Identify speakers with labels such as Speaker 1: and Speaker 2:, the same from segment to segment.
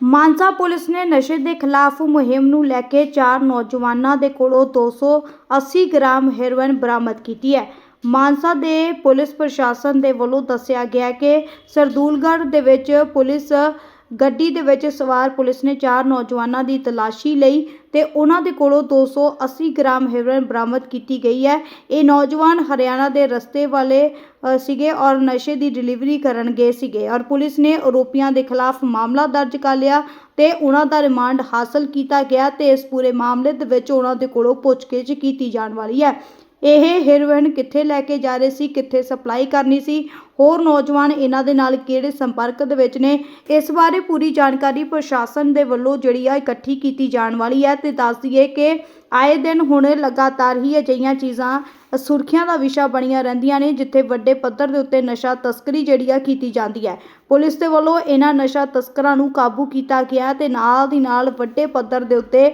Speaker 1: Mansa police ਨੇ ਨਸ਼ੇ ਦੇ ਖਿਲਾਫ ਮੁਹਿੰਮ ਨੂੰ ਲੈ ਕੇ ਚਾਰ ਨੌਜਵਾਨਾਂ ਦੇ ਕੋਲੋਂ 280 ਗ੍ਰਾਮ ਹੈਰੋਇਨ ਬਰਾਮਦ ਕੀਤੀ ਹੈ। ਮਾਨਸਾ ਦੇ ਪੁਲਿਸ ਪ੍ਰਸ਼ਾਸਨ ਦੇ ਵੱਲੋਂ ਦੱਸਿਆ ਗਿਆ ਕਿ ਸਰਦੂਲਗੜ੍ਹ ਦੇ ਵਿੱਚ ਪੁਲਿਸ ਗੱਡੀ ਦੇ ਵਿੱਚ ਸਵਾਰ ਪੁਲਿਸ ਨੇ ਚਾਰ ਨੌਜਵਾਨਾਂ ਦੀ ਤਲਾਸ਼ੀ ਲਈ ਤੇ ਉਹਨਾਂ ਦੇ ਕੋਲੋਂ 280 ਗ੍ਰਾਮ ਹੈਰੋਇਨ ਬਰਾਮਦ ਕੀਤੀ ਗਈ ਹੈ। ਇਹ ਨੌਜਵਾਨ ਹਰਿਆਣਾ ਦੇ ਰਸਤੇ ਵਾਲੇ ਅ, ਸੀਗੇ ਔਰ ਨਸ਼ੇ ਦੀ ਡਿਲੀਵਰੀ ਕਰਨ ਗਏ ਸੀਗੇ ਔਰ ਪੁਲਿਸ ਨੇ ਆਰੋਪੀਆਂ ਦੇ ਖਿਲਾਫ ਮਾਮਲਾ ਦਰਜ ਕਰ ਲਿਆ ਤੇ ਉਹਨਾਂ ਦਾ ਰਿਮਾਂਡ ਹਾਸਲ ਕੀਤਾ ਗਿਆ ਤੇ ਇਸ ਪੂਰੇ ਮਾਮਲੇ ਦੇ ਵਿੱਚ ਉਹਨਾਂ ਦੇ ਕੋਲੋਂ ਪੁੱਛਗਿੱਛ ਕੀਤੀ ਜਾਣ ਵਾਲੀ ਹੈ। ਇਹ ਹੈਰੋਇਨ ਕਿੱਥੇ ਲੈ ਕੇ ਜਾ ਰਹੇ ਸੀ ਕਿੱਥੇ ਸਪਲਾਈ ਕਰਨੀ ਸੀ? ਹੋਰ ਨੌਜਵਾਨ ਇਹਨਾਂ ਦੇ ਨਾਲ ਕਿਹੜੇ ਸੰਪਰਕ ਦੇ ਵਿੱਚ ਨੇ? ਇਸ ਬਾਰੇ ਪੂਰੀ ਜਾਣਕਾਰੀ ਪ੍ਰਸ਼ਾਸਨ ਦੇ ਵੱਲੋਂ ਜਿਹੜੀ ਆ ਇਕੱਠੀ ਕੀਤੀ ਜਾਣ ਵਾਲੀ ਹੈ ਤੇ ਦੱਸ ਦਈਏ ਕਿ ਆਏ ਦਿਨ ਹੁਣ ਲਗਾਤਾਰ ਹੀ ਅਜਿਹੀਆਂ ਚੀਜ਼ਾਂ, ਸੁਰਖੀਆਂ ਦਾ ਵਿਸ਼ਾ ਬਣੀਆਂ ਰਹਿੰਦੀਆਂ ਨੇ, ਜਿੱਥੇ ਵੱਡੇ ਪੱਧਰ ਦੇ ਉੱਤੇ ਨਸ਼ਾ ਤਸਕਰੀ ਜਿਹੜੀ ਆ ਕੀਤੀ ਜਾਂਦੀ ਹੈ। ਪੁਲਿਸ ਦੇ ਵੱਲੋਂ ਇਹਨਾਂ ਨਸ਼ਾ ਤਸਕਰਾਂ ਨੂੰ ਕਾਬੂ ਕੀਤਾ ਗਿਆ ਤੇ ਨਾਲ ਦੀ ਨਾਲ ਵੱਡੇ ਪੱਧਰ ਦੇ ਉੱਤੇ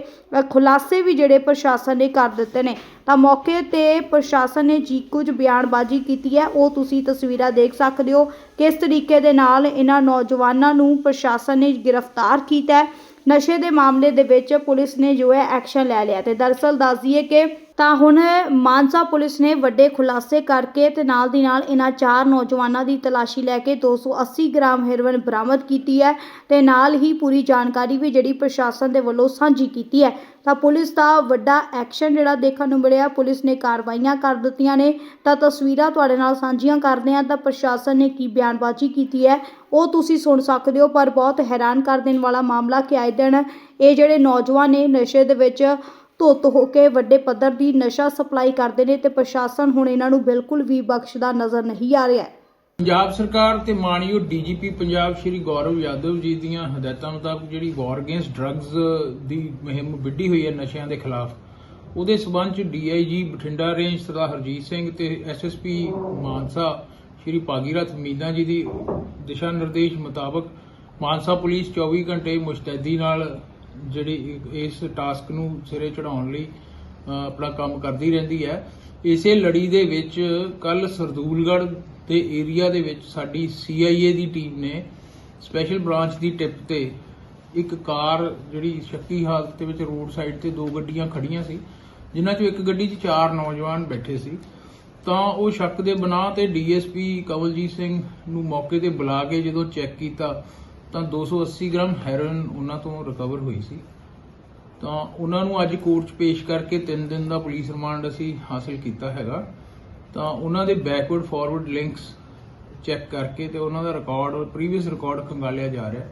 Speaker 1: ਖੁਲਾਸੇ ਵੀ ਜਿਹੜੇ ਪ੍ਰਸ਼ਾਸਨ ਨੇ ਕਰ ਦਿੱਤੇ ਨੇ। ਤਾਂ ਮੌਕੇ ਤੇ ਪ੍ਰਸ਼ਾਸਨ ਨੇ ਜੀ ਕੁਝ ਬਿਆਨਬਾਜ਼ੀ ਕੀਤੀ ਹੈ। ਉਹ ਤੁਸੀਂ ਤਸਵੀਰਾਂ ਦੇਖ ਸਕਦੇ ਹੋ ਕਿਸ ਤਰੀਕੇ ਦੇ ਨਾਲ ਇਹਨਾਂ ਨੌਜਵਾਨਾਂ ਨੂੰ ਪ੍ਰਸ਼ਾਸਨ ਨੇ ਗ੍ਰਿਫਤਾਰ ਕੀਤਾ ਹੈ। ਨਸ਼ੇ ਦੇ ਮਾਮਲੇ ਦੇ ਵਿੱਚ ਪੁਲਿਸ ਨੇ ਜੋ ਹੈ ਐਕਸ਼ਨ ਲੈ ਲਿਆ ਤੇ ਦਰਸਲ ਦੱਸ ਦਈਏ ਕਿ ਤਾਂ ਹੁਣ ਮਾਨਸਾ ਪੁਲਿਸ ਨੇ ਵੱਡੇ ਖੁਲਾਸੇ ਕਰਕੇ ਤੇ ਨਾਲ ਦੀ ਨਾਲ ਇਹਨਾਂ ਚਾਰ ਨੌਜਵਾਨਾਂ ਦੀ ਤਲਾਸ਼ੀ ਲੈ ਕੇ 280 ਗ੍ਰਾਮ ਹੈਰੋਇਨ ਬਰਾਮਦ ਕੀਤੀ ਹੈ ਤੇ ਨਾਲ ਹੀ ਪੂਰੀ ਜਾਣਕਾਰੀ ਵੀ ਜਿਹੜੀ ਪ੍ਰਸ਼ਾਸਨ ਦੇ ਵੱਲੋਂ ਸਾਂਝੀ ਕੀਤੀ ਹੈ। ਤਾਂ ਪੁਲਿਸ ਦਾ ਵੱਡਾ ਐਕਸ਼ਨ ਜਿਹੜਾ ਦੇਖਣ ਨੂੰ ਮਿਲਿਆ, ਪੁਲਿਸ ਨੇ ਕਾਰਵਾਈਆਂ ਕਰ ਦਿੱਤੀਆਂ ਨੇ। ਤਾਂ ਤਸਵੀਰਾਂ ਤੁਹਾਡੇ ਨਾਲ ਸਾਂਝੀਆਂ ਕਰਦੇ ਹਾਂ। ਤਾਂ ਪ੍ਰਸ਼ਾਸਨ ਨੇ ਕੀ ਬਿਆਨਬਾਜ਼ੀ ਕੀਤੀ ਹੈ, ਉਹ ਤੁਸੀਂ ਸੁਣ ਸਕਦੇ ਹੋ, ਪਰ ਬਹੁਤ ਹੈਰਾਨ ਕਰ ਦੇਣ ਵਾਲਾ ਮਾਮਲਾ ਕਿ ਆਏ ਦਿਨ ਇਹ ਜਿਹੜੇ ਨੌਜਵਾਨ ਨੇ ਨਸ਼ੇ ਦੇ ਵਿੱਚ ਧੁੱਤ ਹੋ ਕੇ ਵੱਡੇ ਪੱਧਰ ਦੀ ਨਸ਼ਾ ਸਪਲਾਈ ਕਰਦੇ ਨੇ ਤੇ ਪ੍ਰਸ਼ਾਸਨ ਹੁਣ ਇਹਨਾਂ ਨੂੰ ਬਿਲਕੁਲ ਵੀ ਬਖਸ਼ਦਾ ਨਜ਼ਰ ਨਹੀਂ ਆ ਰਿਹਾ।
Speaker 2: ਪੰਜਾਬ ਸਰਕਾਰ ਤੇ ਮਾਨਯੋਗ ਡੀਜੀਪੀ ਪੰਜਾਬ ਸ਼੍ਰੀ ਗੌਰਵ ਯਾਦਵ ਜੀ ਦੀਆਂ ਹਦਾਇਤਾਂ ਮੁਤਾਬਕ ਜਿਹੜੀ ਵਾਰ ਅਗੇਂਸਟ ਡਰੱਗਸ ਦੀ ਮੁਹਿੰਮ ਵਿੱਢੀ ਹੋਈ ਹੈ ਨਸ਼ਿਆਂ ਦੇ ਖਿਲਾਫ, ਉਹਦੇ ਸਬੰਧ ਚ ਡੀਆਈਜੀ ਬਠਿੰਡਾ ਰੇਂਜ ਸਰਦਾਰ ਹਰਜੀਤ ਸਿੰਘ ਤੇ ਐਸਐਸਪੀ ਮਾਨਸਾ ਸ਼੍ਰੀ ਭਾਗੀਰਥ ਮੀਨਾ ਜੀ ਦੀ ਦਿਸ਼ਾ ਨਿਰਦੇਸ਼ ਮੁਤਾਬਕ ਮਾਨਸਾ ਪੁਲਿਸ 24 ਘੰਟੇ ਮੁਸ਼ਤੈਦੀ ਨਾਲ ਜਿਹੜੀ ਇਸ ਟਾਸਕ ਨੂੰ ਸਿਰੇ ਚੜਾਉਣ ਲਈ ਆਪਣਾ ਕੰਮ ਕਰਦੀ ਰਹਿੰਦੀ ਹੈ। ਇਸੇ ਲੜੀ ਦੇ ਵਿੱਚ ਕੱਲ ਸਰਦੂਲਗੜ੍ਹ ਦੇ ਏਰੀਆ ਦੇ ਵਿੱਚ ਸਾਡੀ ਸੀਆਈਏ ਦੀ ਟੀਮ ਨੇ ਸਪੈਸ਼ਲ ਬ੍ਰਾਂਚ ਦੀ ਟਿਪ ਤੇ ਇੱਕ ਕਾਰ ਜਿਹੜੀ ਸ਼ੱਕੀ ਹਾਲਤ ਦੇ ਵਿੱਚ ਰੋਡ ਸਾਈਡ ਤੇ ਦੋ ਗੱਡੀਆਂ ਖੜੀਆਂ ਸੀ, ਜਿਨ੍ਹਾਂ ਚੋਂ ਇੱਕ ਗੱਡੀ 'ਚ ਚਾਰ ਨੌਜਵਾਨ ਬੈਠੇ ਸੀ। ਤਾਂ ਉਹ ਸ਼ੱਕ ਦੇ ਬਣਾ ਤੇ ਡੀਐਸਪੀ ਕਵਲਜੀਤ ਸਿੰਘ ਨੂੰ ਮੌਕੇ ਤੇ ਬੁਲਾ ਕੇ ਜਦੋਂ ਚੈੱਕ ਕੀਤਾ ਤਾਂ 280 ਗ੍ਰਾਮ ਹੈਰੋਇਨ ਉਹਨਾਂ ਤੋਂ ਰਿਕਵਰ ਹੋਈ ਸੀ। ਤਾਂ ਉਹਨਾਂ ਨੂੰ ਅੱਜ ਕੋਰਟ 'ਚ ਪੇਸ਼ ਕਰਕੇ 3 ਦਿਨ ਦਾ ਪੁਲਿਸ ਰਿਮਾਂਡ ਅਸੀਂ ਹਾਸਲ ਕੀਤਾ ਹੈਗਾ। ਤਾਂ ਉਹਨਾਂ ਦੇ ਬੈਕਵਰਡ ਫਾਰਵਰਡ ਲਿੰਕਸ ਚੈੱਕ ਕਰਕੇ ਤੇ ਉਹਨਾਂ ਦਾ ਰਿਕਾਰਡ ਪ੍ਰੀਵੀਅਸ ਰਿਕਾਰਡ ਖੰਗਾਲਿਆ ਜਾ ਰਿਹਾ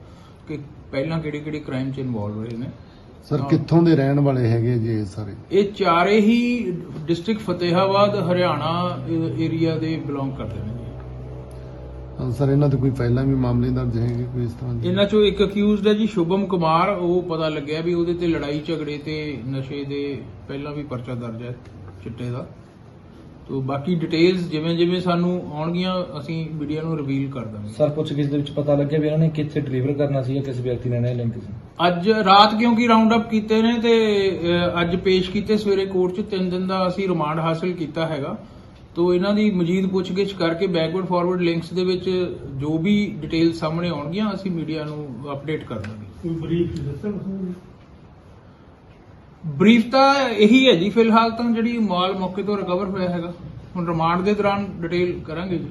Speaker 2: ਕਿ ਪਹਿਲਾਂ ਕਿਹੜੇ ਕਿਹੜੇ ਕ੍ਰਾਈਮ 'ਚ ਇਨਵੋਲਵ ਹੋਏ ਨੇ।
Speaker 3: ਸਰ। ਕਿੱਥੋਂ ਦੇ ਰਹਿਣ ਵਾਲੇ ਹੈਗੇ ਜੀ ਇਹ ਸਾਰੇ?
Speaker 2: ਇਹ ਚਾਰੇ ਹੀ ਡਿਸਟ੍ਰਿਕਟ ਫਤਿਹਾਬਾਦ ਹਰਿਆਣਾ ਏਰੀਆ ਦੇ ਬਿਲੋਂਗ ਕਰਦੇ ਨੇ।
Speaker 3: ਹਾਂ, ਸਰ ਇਹਨਾਂ ਤੇ ਕੋਈ ਪਹਿਲਾਂ ਵੀ ਮਾਮਲੇ ਦਰਜ ਹੈਗੇ ਕੋਈ ਇਸ ਤਰ੍ਹਾਂ ਦੇ?
Speaker 2: ਇਹਨਾਂ ਚੋਂ ਇੱਕ ਅਕਿਊਜ਼ਡ ਹੈ ਜੀ ਸ਼ੁਭਮ ਕੁਮਾਰ। ਉਹ ਪਤਾ ਲੱਗਿਆ ਵੀ ਉਹਦੇ ਤੇ ਲੜਾਈ ਝਗੜੇ ਤੇ ਨਸ਼ੇ ਦੇ ਪਹਿਲਾਂ ਵੀ ਪਰਚਾ ਦਰਜ ਹੈ ਚਿੱਟੇ ਦਾ। ਤੋਂ ਬਾਕੀ ਡਿਟੇਲਸ ਜਿਵੇਂ ਜਿਵੇਂ ਸਾਨੂੰ ਆਉਣਗੀਆਂ ਅਸੀਂ ਮੀਡੀਆ ਨੂੰ ਰਿਵੀਲ ਕਰ ਦਾਂਗੇ।
Speaker 4: ਸਰ ਪੁੱਛਗਿੱਛ ਦੇ ਵਿੱਚ ਪਤਾ ਲੱਗਿਆ ਵੀ ਇਹਨਾਂ ਨੇ ਕਿੱਥੇ ਡਿਲੀਵਰ ਕਰਨਾ ਸੀ ਜਾਂ ਕਿਸ ਵਿਅਕਤੀ ਨਾਲ ਇਹ ਲਿੰਕ ਸੀ?
Speaker 2: ਅੱਜ ਰਾਤ ਕਿਉਂਕਿ ਰਾਉਂਡ ਅਪ ਕੀਤੇ ਨੇ ਤੇ ਅਹ, ਅੱਜ ਪੇਸ਼ ਕੀਤੇ ਸਵੇਰੇ ਕੋਰਟ 'ਚ 3 ਦਿਨ ਦਾ ਅਸੀਂ ਰਿਮਾਂਡ ਹਾਸਲ ਕੀਤਾ ਹੈਗਾ। ਤੋਂ ਇਹਨਾਂ ਦੀ ਮਜੀਦ ਪੁੱਛਗਿੱਛ ਕਰਕੇ ਬੈਕਵਰਡ ਫਾਰਵਰਡ ਲਿੰਕਸ ਦੇ ਵਿੱਚ ਜੋ ਵੀ ਡਿਟੇਲ ਸਾਹਮਣੇ ਆਉਣਗੀਆਂ ਅਸੀਂ ਮੀਡੀਆ ਨੂੰ ਅਪਡੇਟ ਕਰ ਦਾਂਗੇ।
Speaker 5: ਕੋਈ ਬਰੀਫ ਦੱਸਣ
Speaker 2: ਬਰੀਫ ਤਾਂ ਇਹੀ ਹੈ ਜੀ ਫਿਲਹਾਲ ਤਾਂ ਜਿਹੜੀ ਮਾਲ ਮੌਕੇ ਤੋਂ ਰਿਕਵਰ ਹੋਇਆ ਹੈਗਾ ਹੁਣ ਰਿਮਾਂਡ ਦੇ ਦੌਰਾਨ ਡਿਟੇਲ ਕਰਾਂਗੇ ਜੀ।